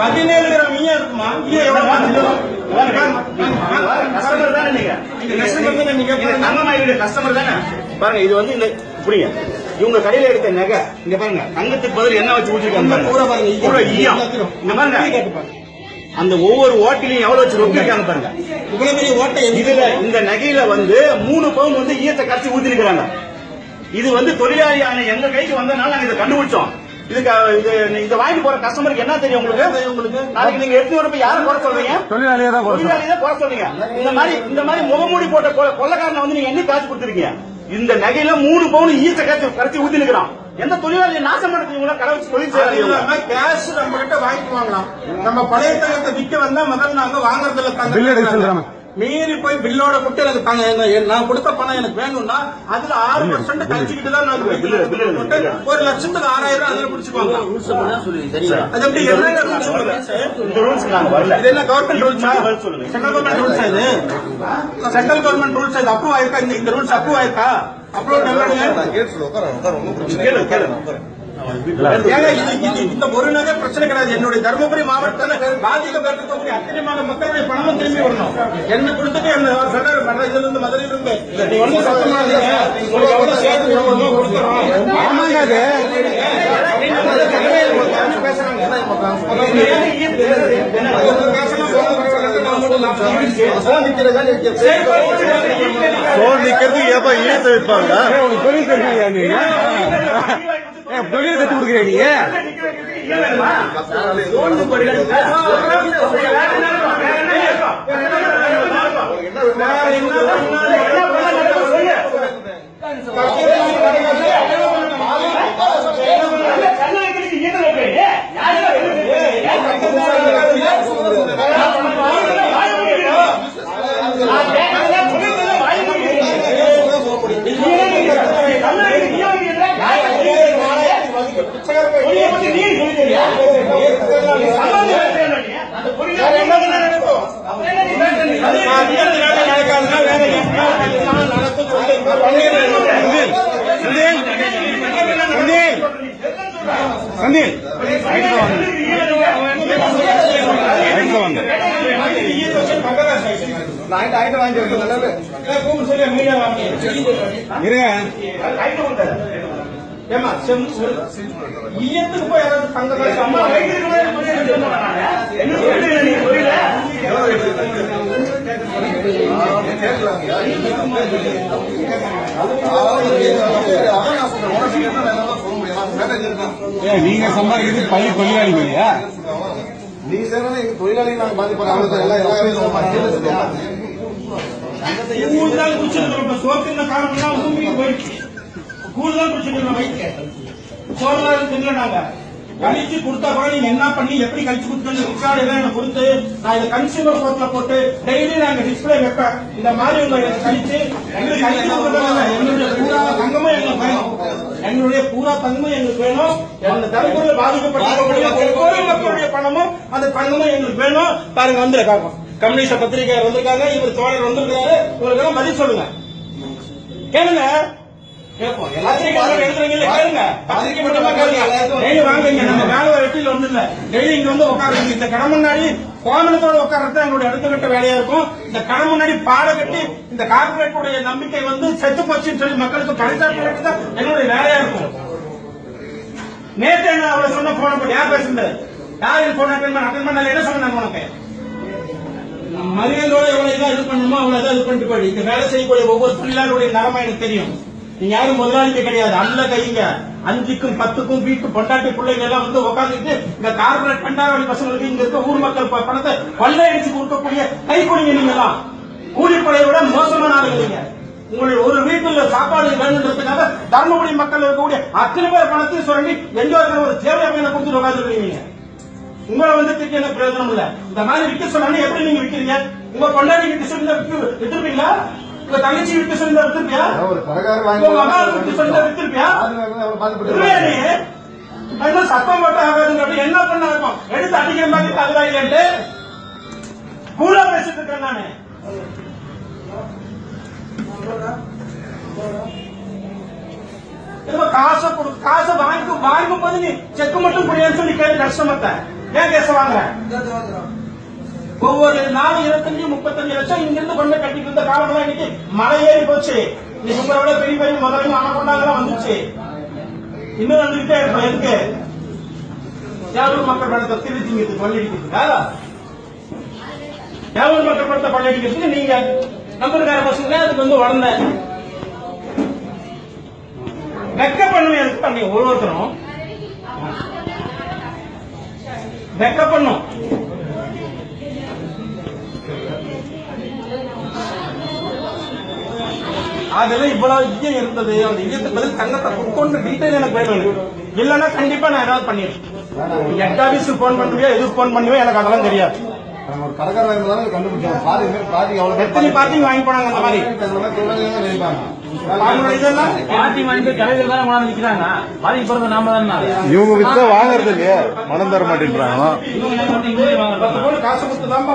பதினேழு கிராம் ஈயம் இருக்குமா? எவ்வளவு கஸ்டமர் தானே நீங்க? இந்த கஸ்டமர் தானே நீங்க? இது தங்கமாயிரு கஸ்டமர் தானே? பாருங்க இது வந்து இந்த புரியுங்க. இவங்க கடையில எடுத்த நகை. இங்க பாருங்க தங்கத்துக்கு பதில் என்ன வச்சு ஊற்றிருக்காங்க பாருங்க. பூரா ஈயம். பூரா கேட்டு பாருங்க. அந்த ஒவ்வொரு ஓட்டிலையும் எவ்வளவு வச்சு ரொப்பிருக்காங்க பாருங்க. இவ்வளவு பெரிய ஓட்டை இதுல இந்த நகையில வந்து மூணு பவுன் வந்து ஈயத்தை கரைச்சி ஊத்திருக்கிறாங்க. இது வந்து தொழிலாளியான எங்க கைக்கு வந்தனால நாங்க இதை கண்டுபிடிச்சோம். இதுக்கு இது வாங்கி போற கஸ்டமருக்கு என்ன தெரியும் உங்களுக்கு? உங்களுக்கு? நாளைக்கு நீங்க எடுத்து வரப்ப யாரை குறை சொல்றீங்க? தொழிலாளியே தான் தொழிலாளி தான் குறை சொல்றீங்க. இந்த மாதிரி இந்த மாதிரி முகமூடி போட்ட கொள்ளைக்காரனை வந்து நீங்க என்ன காசு கொடுத்துருக்கீங்க. இந்த நகையில மூணு பவுன் ஈச்ச கரைச்சி கரைச்சி ஊத்தி நிக்கிறான். எந்த தொழிலாளியை நாசம் நடத்துவீங்களா கடை வச்சு தொழில் செய்யறாங்க கேஷ் நம்ம கிட்ட வாங்கிட்டு வாங்கலாம். நம்ம பழைய தங்கத்தை விக்க வந்தா முதல்ல நாங்க வாங்குறதுல. தங்க மீறி போய் பில்லோட கொடுத்து எனக்கு நான் கொடுத்த பணம் எனக்கு வேணும்னா அதுல ஆறு பர்சன்ட் கழிச்சுக்கிட்டு தான். போட்டு ஒரு லட்சத்துக்கு ஆறாயிரம் அதுல பிடிச்சுக்குவாங்க. அது எப்படி என்ன இது என்ன கவர்மெண்ட் ரூல்ஸா. சென்ட்ரல் கவர்மெண்ட் ரூல்ஸ் இது? சென்ட்ரல் கவர்மெண்ட் ரூல்ஸ் இது? அப்ரூவ் ஆயிருக்கா? இந்த ரூல்ஸ் அப்ரூவ் ஆயிருக்கா? அப்ரூவ் கேளு இந்த ஒரு நகை பிரச்சனை கிடையாது. என்னுடைய தருமபுரி மாவட்டத்தில் பாதிக்கப்பட்டிருக்கக்கூடிய அத்தனைமான மக்களுடைய பணமும் திரும்பி வரணும். என்ன கொடுத்துட்டு என்ன சொல்றாரு இதுல இருந்து மதுரையில இருந்து நீ வந்து சத்தமாதீங்க உங்களுக்கு எவ்வளவு சேர்த்து எவ்வளவோ கொடுத்துறோம். ஆமாங்க. அது சோறு நிக்கிறதுக்கு ஏப்பா ஈயத்தை வைப்பாங்க? உனக்கு தொழில் தெரியுமா நீங்க? ஏ, தொழில் கத்து கொடுக்குறியா நீ சந்தீல் இருங்க ஏமா செம் ஈயத்துக்கு போய் யாராவது தங்க காசு அம்மா ஏ, நீங்க சம்பாதிக்கிறது பள்ளி தொழிலாளி இல்லையா? நீ சேரணும் எங்க தொழிலாளி நாங்க எல்லாம் குடிச்சிருக்கிறோம். சோத்தின காரணம்லாம் பூமிக்கு போயிடுச்சு. கூடுதல் குடிச்சிருக்கிறோம் வயிற்று சோறு தின்ன நாங்க கழிச்சு கொடுத்தா கூட நீங்க என்ன பண்ணி எப்படி கழிச்சு கொடுத்து ரெக்கார்டு எல்லாம் எனக்கு கொடுத்து நான் இதை கன்சியூமர் கோர்ட்ல போட்டு டெய்லி நாங்க டிஸ்பிளே வைப்பேன் இந்த மாதிரி உங்க எனக்கு கழிச்சு எங்களுக்கு கழிச்சு என்னுடைய பூரா தங்கமும் எங்களுக்கு வேணும். எங்களுடைய பூரா தங்கமும் எங்களுக்கு வேணும். அந்த தரப்புல பாதிக்கப்பட்ட ஒவ்வொரு மக்களுடைய பணமும் அந்த தங்கமும் எங்களுக்கு வேணும். பாருங்க வந்துருக்காங்க. கம்யூனிஸ்ட் பத்திரிகையாளர் வந்திருக்காங்க. இவர் தோழர் வந்திருக்காரு உங்களுக்கு பதில் சொல்லுங்க. கேளுங்க. கேட்போம். எல்லாத்தையும் கேளுங்க. பத்திரிக்கை மட்டுமா டெய்லி வாங்க. இங்க நம்ம வேலை வெட்டியில் ஒண்ணு இல்ல டெய்லி இங்க வந்து உட்காருங்க. இந்த கடை முன்னாடி கோமணத்தோட உட்கார்றது எங்களுடைய அடுத்த கட்ட வேலையா இருக்கும். இந்த கடை முன்னாடி பாட கட்டி இந்த கார்பரேட்டுடைய நம்பிக்கை வந்து செத்து போச்சுன்னு சொல்லி மக்களுக்கு பரிசாட்டு தான் எங்களுடைய வேலையா இருக்கும். நேற்று என்ன அவளை சொன்ன போன போட்டு யார் பேசுறது யார் போன அட்டன் பண்ண அட்டன் பண்ணல. என்ன சொன்னாங்க உனக்கு? மரியாதையோட எவ்வளவு இதா இது பண்ணணுமோ அவ்வளவு இதா இது பண்ணிட்டு போயிடு. இந்த வேலை செய்யக்கூடிய ஒவ்வொரு தொழிலாளருடைய நிலைமை எனக்கு தெரியும். நீங்க யாரும் முதலாளிக்கு கிடையாது. அல்ல கைங்க. அஞ்சுக்கும் பத்துக்கும் வீட்டு பொண்டாட்டி பிள்ளைங்க எல்லாம் வந்து உட்காந்துட்டு இந்த கார்பரேட் பண்டாரவழி பசங்களுக்கு இங்க இருக்க ஊர் மக்கள் பணத்தை கொள்ளை அடிச்சு கொடுக்கக்கூடிய கைக்குடிங்க நீங்க எல்லாம் கூலிப்படையோட மோசமான ஆளுங்க உங்களுடைய ஒரு வீட்டுல சாப்பாடு வேணுன்றதுக்காக தர்மபுரி மக்கள் இருக்கக்கூடிய அத்தனை பேர் பணத்தையும் சுரண்டி எங்க இருக்கிற ஒரு சேவை பையனை கொடுத்துட்டு உட்காந்துருக்கீங்க உங்களை வந்து திட்டி எனக்கு பிரயோஜனம் இல்ல? இந்த மாதிரி விற்க சொன்னா எப்படி நீங்க விக்கிறீங்க? உங்க பொண்டாட்டி விற்க சொல்லி வித்து உங்க தங்கச்சி விற்க சொல்லி வித்துருப்பியா ஒரு கடைக்காரர் வாங்கி உங்க அம்மா விற்க சொல்லி வித்துருப்பியா அதெல்லாம் சத்தம் போட்டு அப்படி என்ன பண்ண இருக்கும் எடுத்து அடிக்கிற மாதிரி தகுதா இல்லைன்ட்டு கூலா பேசிட்டு இருக்கேன் நானு. திரும்ப காசை கொடு காசை வாங்கி வாங்கும் போது நீ செக் மட்டும் புரியாதுன்னு சொல்லி கேட்டு கஸ்டமர்ட்ட ஏன் கேச வாங்குற? ஒவ்வொரு நாலு இருபத்தஞ்சு முப்பத்தஞ்சு லட்சம் இங்கிருந்து கொண்டு கட்டிட்டு இருந்த காலம் இன்னைக்கு மழை ஏறி போச்சு. இன்னைக்கு உங்களை விட பெரிய பெரிய முதலையும் அணக்கொண்டாங்கலாம் வந்துச்சு இன்னும் வந்துகிட்டே இருப்போம். எதுக்கு? தேவூர் மக்கள் படத்தை திருத்திங்கிறதுக்கு கொள்ளடிக்கிறதுக்கா தேவூர் மக்கள் படத்தை கொள்ளடிக்கிறதுக்கு நீங்க நம்பருக்கார பசங்க அதுக்கு வந்து உடனே வெக்க பண்ணுவேன் எனக்கு பண்ணி ஒருத்தரும். வெக்க பண்ணும். அதுல இவ்வளவு ஈயம் இருந்தது. அந்த ஈயத்துக்கு பதில் தங்கத்தை கொடுக்கொண்டு டீட்டெயில் எனக்கு வேணும். இல்லைன்னா கண்டிப்பா நான் ஏதாவது பண்ணிடுறேன். ஹெட் ஆபீஸுக்கு போன் பண்ணுவியோ எதுக்கு போன் பண்ணுவியோ எனக்கு அதெல்லாம் தெரியாது. ஒரு இருந்தாலும் கண்டுபிடிச்சோம் பாதி பேர் பாதி எவ்வளவு பேர் எத்தனை பார்ட்டிங்க வாங்கி போனாங்க அந்த மாதிரி? இவங்க வித்தா வாங்குறது இல்லையா. மனம் தர மாட்டேன்றாங்க. காசு கொடுத்து தான்